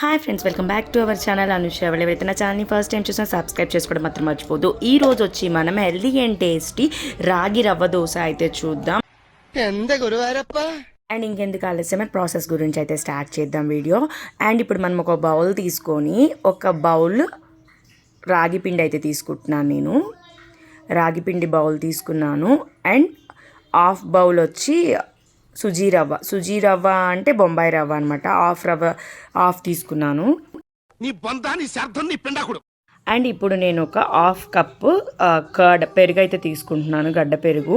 Hi friends welcome back to our channel Anusha వాళ్ళు ఎవరైతే నా ఛానల్ని ఫస్ట్ టైం చూసినా సబ్స్క్రైబ్ చేసుకోవడం మాత్రం మర్చిపోదు. ఈ రోజు వచ్చి మనం హెల్దీ అండ్ టేస్టీ రాగి రవ్వ దోశ అయితే చూద్దాం. ఎంత గురువారప్ప? అండ్ ఇంకెందుకు ఆలస్యమైన ప్రాసెస్ గురించి అయితే స్టార్ట్ చేద్దాం వీడియో అండ్ ఇప్పుడు మనం ఒక బౌల్ తీసుకొని ఒక బౌల్ రాగి పిండి అయితే తీసుకుంటున్నాను నేను. రాగి పిండి బౌల్ తీసుకున్నాను. అండ్ హాఫ్ బౌల్ వచ్చి సుజీ రవ్వ. సుజీ రవ్వ అంటే బొంబాయి రవ్వ అనమాట హాఫ్ రవ్వ హాఫ్ తీసుకున్నాను. నీ బంధాన్ని శార్థం నీ పిండాకుడు. అండ్ ఇప్పుడు నేను ఒక హాఫ్ కప్పు కర్డ్ పెరుగు అయితే తీసుకుంటున్నాను గడ్డ పెరుగు.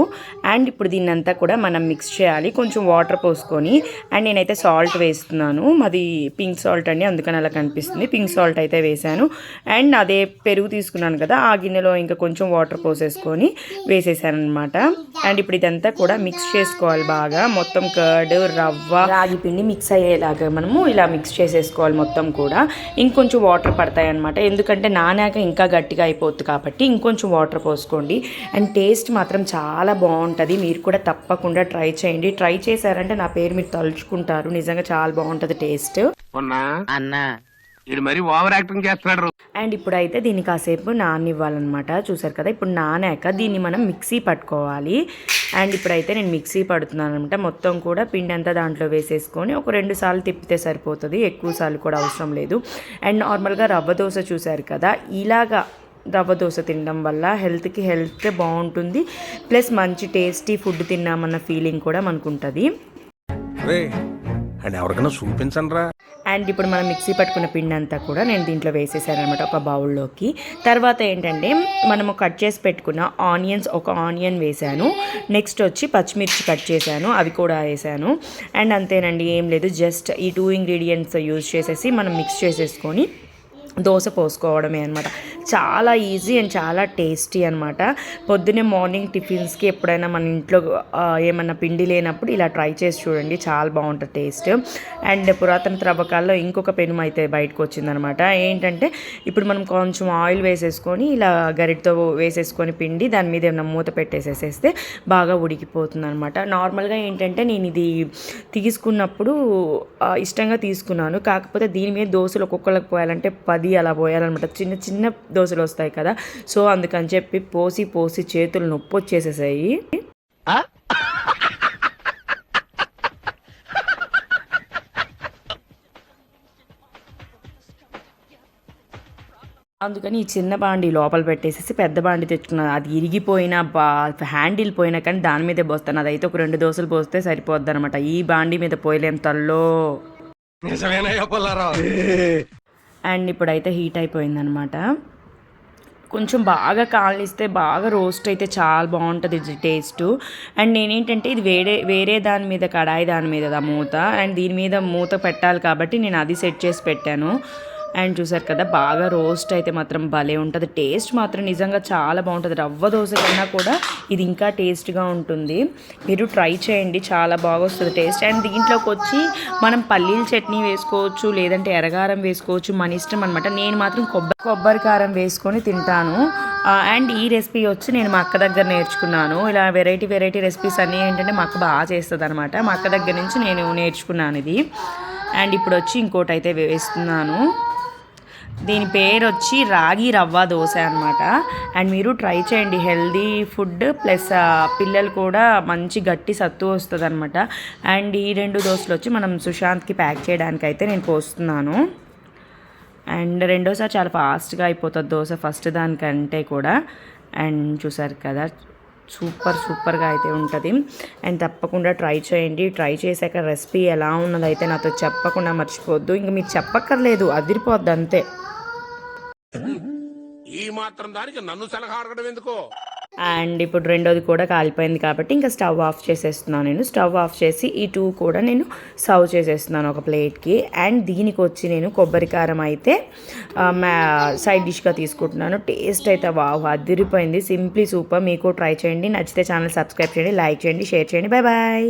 అండ్ ఇప్పుడు దీన్నంతా కూడా మనం మిక్స్ చేయాలి కొంచెం వాటర్ పోసుకొని. అండ్ నేనైతే సాల్ట్ వేస్తున్నాను మాది పింక్ సాల్ట్ అండి అందుకని అలా కనిపిస్తుంది. పింక్ సాల్ట్ అయితే వేసాను అండ్ అదే పెరుగు తీసుకున్నాను కదా ఆ గిన్నెలో ఇంకా కొంచెం వాటర్ పోసేసుకొని వేసేసాను అనమాట అండ్ ఇప్పుడు ఇదంతా కూడా మిక్స్ చేసుకోవాలి బాగా మొత్తం కర్డ్ రవ్వ రాగి పిండి మిక్స్ అయ్యేలాగా మనము ఇలా మిక్స్ చేసేసుకోవాలి మొత్తం కూడా. ఇంకొంచెం వాటర్ పడతాయి అనమాట ఎందుకంటే నానాక ఇంకా గట్టిగా అయిపోతుంది కాబట్టి ఇంకొంచెం వాటర్ పోసుకోండి. అండ్ టేస్ట్ మాత్రం చాలా బాగుంటుంది. మీరు కూడా తప్పకుండా ట్రై చేయండి. ట్రై చేశారంటే నా పేరు మీరు తలుచుకుంటారు. నిజంగా చాలా బాగుంటుంది టేస్ట్. అన్నా. ఇది మరి ఓవర్ యాక్టింగ్ చేస్తున్నాడు అండ్ ఇప్పుడైతే దీన్ని కాసేపు నానివ్వాలన్నమాట. చూసారు కదా? ఇప్పుడు నానాక దీన్ని మనం మిక్సీ పట్టుకోవాలి. అండ్ ఇప్పుడైతే నేను మిక్సీ పడుతున్నాను అనమాట మొత్తం కూడా పిండి అంతా దాంట్లో వేసేసుకొని ఒక రెండు సార్లు తిప్పితే సరిపోతుంది. ఎక్కువ సార్లు కూడా అవసరం లేదు. అండ్ నార్మల్గా రవ్వ దోశ చూసారు కదా? ఇలాగా రవ్వ దోశ తినడం వల్ల హెల్త్కి హెల్త్ బాగుంటుంది. ప్లస్ మంచి టేస్టీ ఫుడ్ తిన్నామన్న ఫీలింగ్ కూడా మనకు ఉంటుంది ఎవరికైనా చూపించండి రా అండ్ ఇప్పుడు మనం మిక్సీ పట్టుకున్న పిండి అంతా కూడా నేను దీంట్లో వేసేసాను అనమాట ఒక బౌల్లోకి. తర్వాత ఏంటంటే మనము కట్ చేసి పెట్టుకున్న ఆనియన్స్ ఒక ఆనియన్ వేసాను. నెక్స్ట్ వచ్చి పచ్చిమిర్చి కట్ చేశాను అవి కూడా వేసాను. అండ్ అంతేనండి ఏం లేదు జస్ట్ ఈ టూ ఇంగ్రీడియంట్స్ యూజ్ చేసేసి మనం మిక్స్ చేసేసుకొని దోశ పోసుకోవడమే అనమాట చాలా ఈజీ అండ్ చాలా టేస్టీ అనమాట పొద్దున్నే మార్నింగ్ టిఫిన్స్కి ఎప్పుడైనా మన ఇంట్లో ఏమన్నా పిండి లేనప్పుడు ఇలా ట్రై చేసి చూడండి. చాలా బాగుంటుంది టేస్ట్. అండ్ పురాతన త్రవ్వకాల్లో ఇంకొక పెనుమ అయితే బయటకు వచ్చిందనమాట ఏంటంటే ఇప్పుడు మనం కొంచెం ఆయిల్ వేసేసుకొని ఇలా గరిటతో వేసేసుకొని పిండి దాని మీద ఏమైనా మూత పెట్టేసేసేస్తే బాగా ఉడికిపోతుంది అనమాట నార్మల్గా ఏంటంటే నేను ఇది తీసుకున్నప్పుడు ఇష్టంగా తీసుకున్నాను. కాకపోతే దీని మీద దోశలు ఒక్కొక్కరికి పోయాలంటే పది అలా పోయాలన్నమాట. చిన్న చిన్న దోశలు వస్తాయి కదా. సో అందుకని చెప్పి పోసి పోసి చేతులు నొప్పి వచ్చేసేసాయి. అందుకని ఈ చిన్న బాండి లోపల పెట్టేసేసి పెద్ద బాండి తెచ్చుకున్నాను. అది ఇరిగిపోయినా బా హ్యాండిల్ పోయినా కానీ దాని మీదే పోస్తాను. అదైతే ఒక రెండు దోశలు పోస్తే సరిపోద్ది అనమాట ఈ బాండి మీద పోయలేం తల్లో. పుల్లారావు. అండ్ ఇప్పుడైతే హీట్ అయిపోయిందనమాట. కొంచెం బాగా కాలనిస్తే బాగా రోస్ట్ అయితే చాలా బాగుంటుంది ఇది టేస్ట్. అండ్ నేనేంటంటే ఇది వేరే వేరే దాని మీద కడాయి దాని మీద మూత. అండ్ దీని మీద మూత పెట్టాలి కాబట్టి నేను అది సెట్ చేసి పెట్టాను. అండ్ చూసారు కదా బాగా రోస్ట్ అయితే మాత్రం భలే ఉంటుంది. టేస్ట్ మాత్రం నిజంగా చాలా బాగుంటుంది. రవ్వ దోశ కన్నా కూడా ఇది ఇంకా టేస్ట్గా ఉంటుంది. మీరు ట్రై చేయండి చాలా బాగా వస్తుంది టేస్ట్. అండ్ దీంట్లోకి వచ్చి మనం పల్లీల చట్నీ వేసుకోవచ్చు లేదంటే ఎర్రగారం వేసుకోవచ్చు మన ఇష్టం అనమాట నేను మాత్రం కొబ్బరి కొబ్బరి కారం వేసుకొని తింటాను. అండ్ ఈ రెసిపీ వచ్చి నేను మా అక్క దగ్గర నేర్చుకున్నాను. ఇలా వెరైటీ వెరైటీ రెసిపీస్ అన్నీ ఏంటంటే మా అక్క బాగా చేస్తుంది అనమాట మా అక్క దగ్గర నుంచి నేను నేర్చుకున్నాను ఇది. అండ్ ఇప్పుడు వచ్చి ఇంకోటి అయితే వేస్తున్నాను. దీని పేరు వచ్చి రాగి రవ్వ దోశ అనమాట అండ్ మీరు ట్రై చేయండి. హెల్దీ ఫుడ్ ప్లస్ పిల్లలు కూడా మంచి గట్టి సత్తు వస్తుంది అనమాట అండ్ ఈ రెండు దోశలు వచ్చి మనం సుశాంత్కి ప్యాక్ చేయడానికి అయితే నేను పోస్తున్నాను. అండ్ రెండోసారి చాలా ఫాస్ట్గా అయిపోతుంది దోశ ఫస్ట్ దానికంటే కూడా. అండ్ చూసారు కదా సూపర్ సూపర్గా అయితే ఉంటుంది. అండ్ తప్పకుండా ట్రై చేయండి. ట్రై చేశాక రెసిపీ ఎలా ఉన్నదైతే నాతో చెప్పకుండా మర్చిపోవద్దు. ఇంక మీరు చెప్పక్కర్లేదు అదిరిపోద్ది అంతే. మాత్రం దానికి నన్ను సలహా అడగడం ఎందుకో? అండ్ ఇప్పుడు రెండోది కూడా కాలిపోయింది కాబట్టి ఇంకా స్టవ్ ఆఫ్ చేసేస్తున్నాను నేను. స్టవ్ ఆఫ్ చేసి ఈ టూ కూడా నేను సర్వ్ చేసేస్తున్నాను ఒక ప్లేట్కి. అండ్ దీనికి వచ్చి నేను కొబ్బరి కారం అయితే సైడ్ డిష్గా తీసుకుంటున్నాను. టేస్ట్ అయితే వావ్ అదిరిపోయింది. Simply super. మీకు ట్రై చేయండి. నచ్చితే ఛానల్ సబ్స్క్రైబ్ చేయండి లైక్ చేయండి షేర్ చేయండి. Bye bye